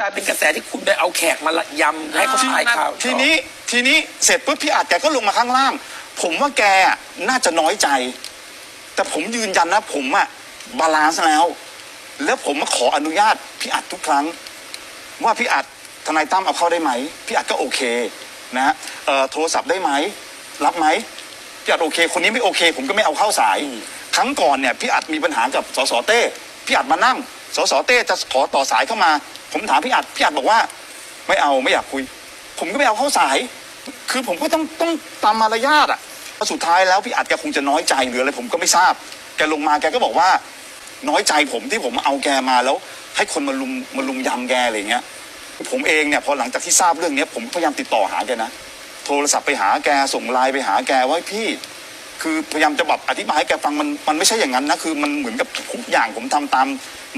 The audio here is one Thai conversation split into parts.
กลายเป็นกระแสที่คุณไปเอาแขกมาละยำให้เขาถ่ายข่าวทีนี้ทีนี้เสร็จปุ๊บพี่อาจแกก็ลงมาข้างล่าง ผมว่าแกอะน่าจะน้อยใจ แต่ผมยืนยันนะ ผมอะบาลานซ์แล้ว แล้วผมมาขออนุญาตพี่อัดทุกครั้ง ว่าพี่อัดทนายตั้มเอาเข้าได้ไหมพี่อัดก็โอเคนะฮะเอ่อโทรศัพท์ได้ไหมรับไหมพี่อัดโอเค คนนี้ไม่โอเค ผมก็ไม่เอาเข้าสาย ครั้งก่อนเนี่ยพี่อัดมีปัญหากับสสเต้พี่อัดมานั่ง สสเต้จะขอต่อสายเข้ามา ผมถามพี่อัดพี่อัดบอกว่า ไม่เอาไม่อยากคุย ผมก็ไม่เอาเข้าสาย คือผมก็ต้องต้องตามมารยาทอะแล้วสุดท้ายแล้วพี่อัดแกคงจะน้อยใจหรืออะไรผมก็ไม่ทราบ แกลงมาแกก็บอกว่า น้อยใจผมที่ผมเอาแกมาแล้ว ให้คนมาลุมมาลุมยำแกอะไรเงี้ย ผมเองเนี่ยพอหลังจากที่ทราบเรื่องเนี้ยผมพยายามติดต่อหาแกนะโทรศัพท์ไปหาแกส่งไลน์ไปหาแกว่าพี่คือพยายามจะแบบอธิบายให้แกฟังมันมันไม่ใช่อย่างนั้นนะคือมันเหมือนกับทุกอย่างผมทำตาม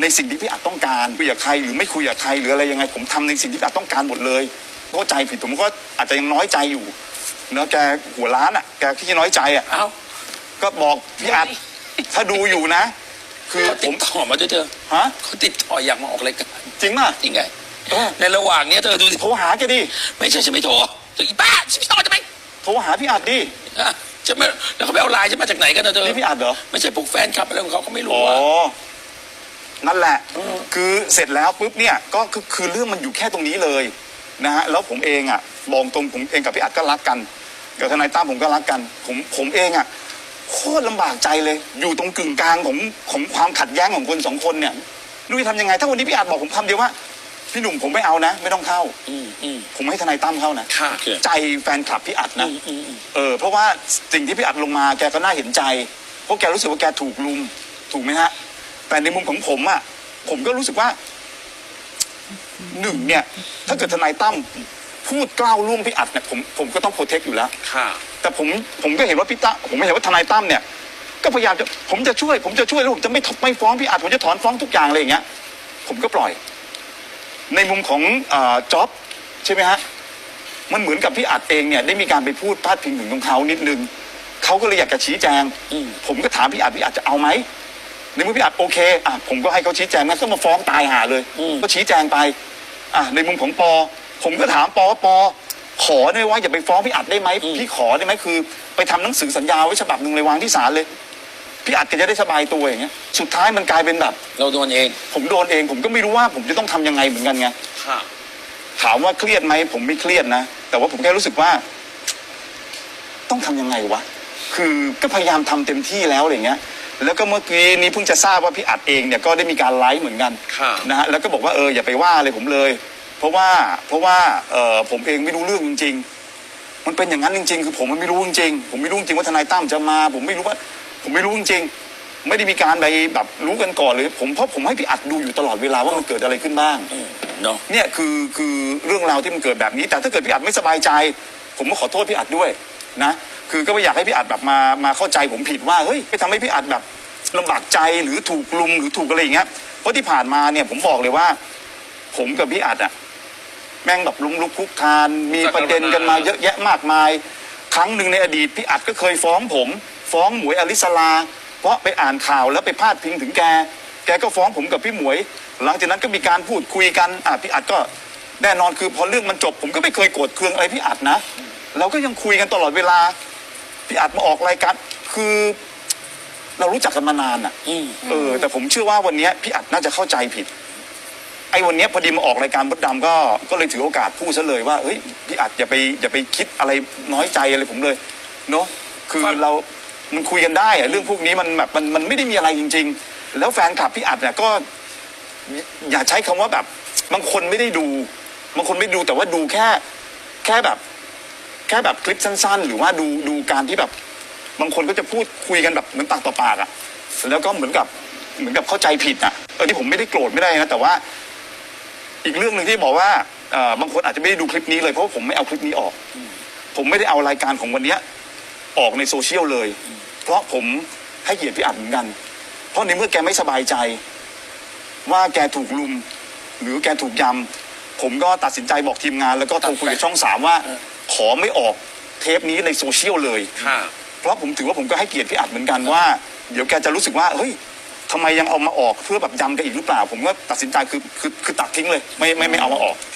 ในสิ่งที่พี่อัดต้องการคุยกับใครหรือไม่คุยกับใครหรืออะไรยังไง ผมทำในสิ่งที่พี่อัดต้องการหมดเลยเข้าใจผิดผมก็อาจจะยังน้อยใจอยู่เนอะแกหัวล้านอะแกที่น้อยใจอะเอ้าก็บอกพี่อัดถ้าดูอยู่นะ คือเขาผติมดต่อมาด้วยเธอฮะเขาติดต่ออยากมาออกรายการจริงป่ะจริงไงเออในระหว่างเนี้ยเธอดูสิโทรหาแกดิไม่ใช่ฉันไม่โทรเธออีบ้าฉันไม่โทรทำไมโทรหาพี่อัดดิอะฉันไม่แล้วเขาไปเอาไลน์ฉันมาจากไหนกันนะเธอนี่พี่อัดเหรอไม่ใช่พวกแฟนคลับอะไรของเขาก็ไม่รู้อ๋อว่า นั่นแหละอืมคือเสร็จแล้วปุ๊บเนี่ยก็คือคือเรื่องมันอยู่แค่ตรงนี้เลยนะฮะแล้วผมเองอะบอกตรงผมเองกับพี่อัดก็รักกันกับทนายตั้มผมก็รักกัน ผมผมเองอะโคตรลำบากใจเลย อยู่ตรงกึ่งกลางของของความขัดแย้งของคนสองคนเนี่ยรู้จะทำยังไง ถ้าวันนี้พี่อัดบอกผมคำเดียวว่า พี่หนุ่มผมไม่เอานะ ไม่ต้องเข้า อืมอืมผมให้ทนายตั้มเข้านะ ค่ะ ใจแฟนคลับพี่อัดอืนะมอืมอืมเออ เพราะว่าสิ่งที่พี่อัดลงมาแกก็น่าเห็นใจ เพราะแกรู้สึกว่าแกถูกลุม ถูกไหมฮะ แต่ในมุมของผมอะผมก็รู้สึกว่าหนึ่งเนี่ย ถ้าเกิดทนายตั้มพูดกล้าวล่วงพี่อัดเนี่ยผมผมก็ต้องโปรเทคอยู่แล้วค่ะ แต่ผมผมก็เห็นว่าพี่ตั้มผมไม่เห็นว่าทนายตั้มเนี่ย ก็พยายามจะผมจะช่วย ผมจะช่วยแล้วผมจะไม่ไม่ฟ้องพี่อัดผมจะถอนฟ้องทุกอย่างอะไรอย่างเงี้ย ผมก็ปล่อย ในมุมของจ็อบใช่ไหมฮะมันเหมือนกับพี่อัดเองเนี่ยได้มีการไปพูดพาดพิงถึงของเขานิดนึงเขาก็เลยอยากจะชี้แจงอืมผมก็ถามพี่อัดพี่อัดจะเอาไหม ในเมื่อพี่อัดโอเคอะผมก็ให้เขาชี้แจงงั้นก็มาฟ้องตายหาเลยก็ชี้แจงไปอะในมุมของปอ ผมก็ถามปอว่าปอ ขอได้ว่าอย่าไปฟ้องพี่อัดได้ไหมพี่ขอได้ไหมคือ ไปทำหนังสือสัญญาไว้ฉบับหนึ่งเลยวางที่ศาลเลย พี่อัดก็จะได้สบายตัวอย่างเงี้ยสุดท้ายมันกลายเป็นแบบ เราโดนเองผมโดนเองผมก็ไม่รู้ว่าผมจะต้องทำยังไงเหมือนกันไง ค่ะถามว่าเครียดไหมผมไม่เครียดนะ แต่ว่าผมแค่รู้สึกว่า ต้องทำยังไงวะ คือก็พยายามทำเต็มที่แล้วอะไรเงี้ย แล้วก็เมื่อกี้นี้เพิ่งจะทราบว่าพี่อัดเองเนี่ยก็ได้มีการไลฟ์เหมือนกันค่ะนะฮะแล้วก็บอกว่าเอออย่าไปว่าอะไรผมเลย เพราะว่าเพราะว่าเออผมเองไม่รู้เรื่องจริง ๆ มันเป็นอย่างนั้นจริง ๆ คือผมมันไม่รู้จริงๆผมไม่รู้จริงว่าทนายตั้มจะมา ผมไม่รู้ว่า ผมไม่รู้จริงๆไม่ได้มีการไปแบบรู้กันก่อนเลยผมเพราะผมให้พี่อัดดูอยู่ตลอดเวลาว่ามันเกิดอะไรขึ้นบ้างอืมเนาะเนี่ยคือคือเรื่องราวที่มันเกิดแบบนี้ แต่ถ้าเกิดพี่อัดไม่สบายใจ ผมก็ขอโทษพี่อัดด้วย นะคือก็ไม่อยากให้พี่อัดแบบมามาเข้าใจผมผิดว่าเฮ้ยไปทำให้พี่อัดแบบลำบากใจหรือถูกลุมหรือถูกอะไรอย่างเงี้ยเพราะที่ผ่านมาเนี่ยผมบอกเลยว่า ผมกับพี่อัดอะแม่งแบบลุมลุกคุกคานมีประเด็นกันมาเยอะแยะมากมาย ครั้งหนึ่งในอดีตพี่อัดก็เคยฟ้องผม ฟ้องหมวยอลิสลา เพราะไปอ่านข่าวแล้วไปพาดพิงถึงแก แกก็ฟ้องผมกับพี่หมวย หลังจากนั้นก็มีการพูดคุยกันอะพี่อัดก็แน่นอนคือพอเรื่องมันจบ ผมก็ไม่เคยโกรธเคืองอะไรพี่อัดนะ เราก็ยังคุยกันตลอดเวลา พี่อัดมาออกรายการคือ เรารู้จักกันมานานอะอืมเออ แต่ผมเชื่อว่าวันเนี้ยพี่อัดน่าจะเข้าใจผิด ไอ้วันเนี้ยพอดีมาออกรายการมดดำก็ก็เลยถือโอกาสพูดซะเลยว่าเฮ้ยพี่อัดอย่าไปอย่าไปคิดอะไรน้อยใจอะไรผมเลยเนาะคือครับเรามันคุยกันได้อะเรื่องพวกนี้มันแบบมันมันไม่ได้มีอะไรจริง ๆ แล้วแฟนคลับพี่อัดเนี่ยก็ อย่าอย่าใช้คำว่าแบบ บางคนไม่ได้ดู บางคนไม่ดูแต่ว่าดูแค่ แค่แบบ แค่แบบคลิปสั้น ๆ หรือว่าดูดูการที่แบบบางคนก็จะพูดคุยกันแบบเหมือนปากต่อปากอะแล้วก็เหมือนกับเหมือนกับเข้าใจผิดอะเออที่ผมไม่ได้โกรธไม่ได้นะแต่ว่า อีกเรื่องหนึ่งที่บอกว่าเอ่อบางคนอาจจะไม่ได้ดูคลิปนี้เลยเพราะว่าผมไม่เอาคลิปนี้ออก ผมไม่ได้เอารายการของวันเนี้ยออกในโซเชียลเลย เพราะผมให้เกียรติพี่อัดเหมือนกัน เพราะในเมื่อแกไม่สบายใจ ว่าแกถูกลุม หรือแกถูกยำผมก็ตัดสินใจบอกทีมงาน แล้วก็โทรคุยกับช่องสามว่า อไม่ออกเทปนี้ในโซเชียลเลย ค่ะ เพราะผมถือว่าผมก็ให้เกียรติพี่อัดเหมือนกันว่า เดี๋ยวแกจะรู้สึกว่าเฮ้ยทำไมยังเอามาออกเพื่อแบบยำกันอีกหรือเปล่า ผมก็ตัดสินใจคือคือคือตัดทิ้งเลย ไม่ไม่ไม่เอามาออก